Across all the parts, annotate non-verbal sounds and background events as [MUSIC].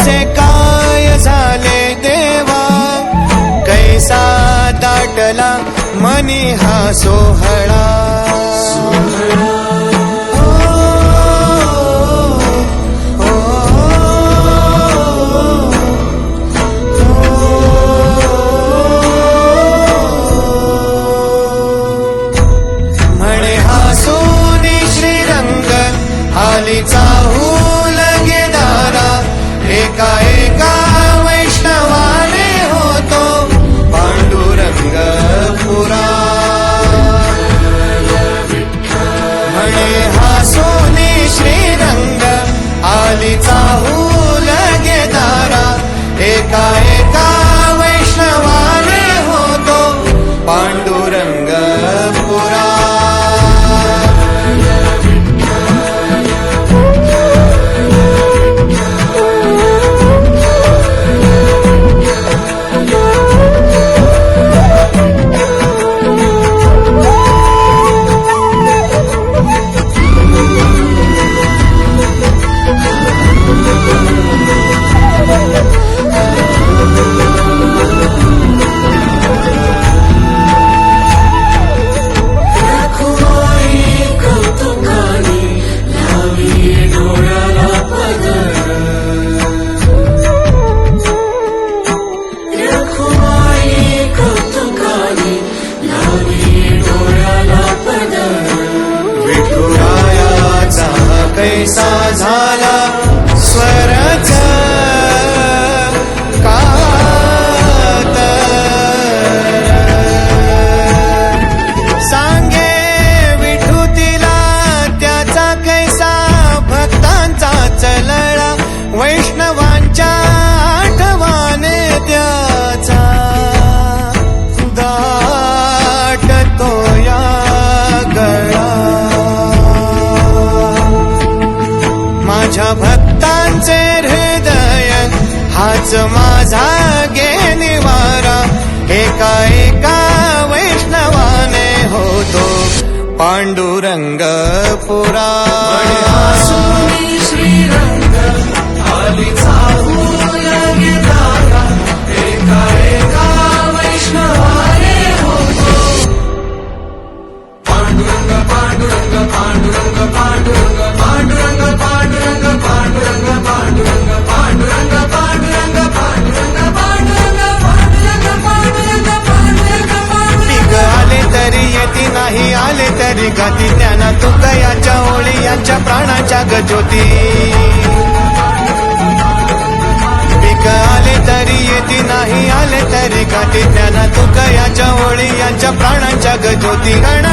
कसे काय झाले देवा? कैसा दाटला मनी हा सोहळा. कैसा माझ्या भक्तांचे हृदय हाच माझा गे निवारा एका एका वैष्णवाने होतो पांडुरंग पुरा. तरी ज्ञाना ज्ञाना तुकयाच्या ओळी यांच्या प्राणाच्या गज्योती पिक आले तरी येती नाही आले तरी गाती ज्ञाना तुकयाच्या ओळी यांच्या प्राणांच्या गज्योती गण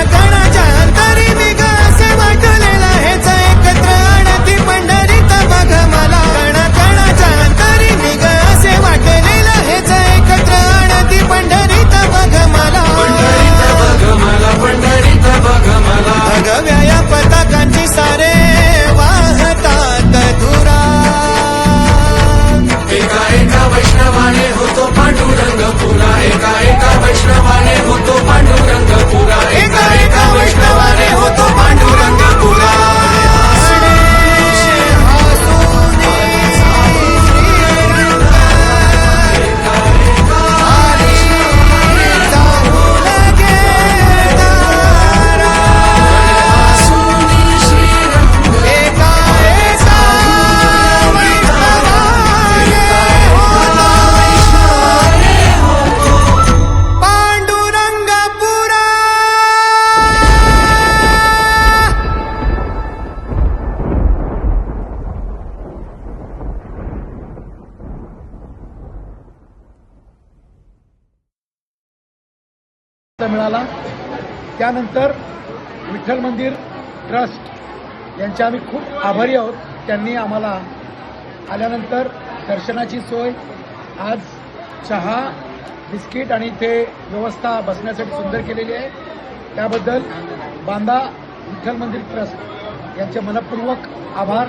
झाला. त्यानंतर विठ्ठल मंदिर ट्रस्ट यांचे आम्ही खूप आभारी आहोत. त्यांनी आम्हाला आल्यानंतर दर्शनाची सोय आज चहा बिस्किट आणि ते व्यवस्था बसण्यासाठी सुंदर केलेली आहे. त्याबद्दल बांदा विठ्ठल मंदिर ट्रस्ट यांचे मनपूर्वक आभार.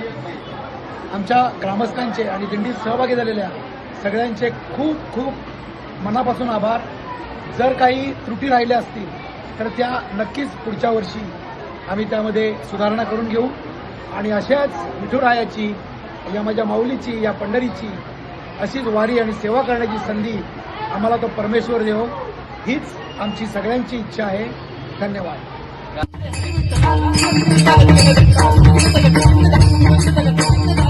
आमच्या ग्रामस्थांचे आणि दिंडीत सहभागी झालेल्या सगळ्यांचे खूप खूप मनापासून आभार. जर काही त्रुटी राहिल्या असतील तर त्या नक्कीच पुढच्या वर्षी आम्ही त्यामध्ये सुधारणा करून घेऊ. आणि अशाच विठुरायाची या माझ्या माऊलीची या पंढरीची अशीच वारी आणि सेवा करण्याची संधी आम्हाला तो परमेश्वर देव हीच आमची सगळ्यांची इच्छा आहे. धन्यवाद. [LAUGHS]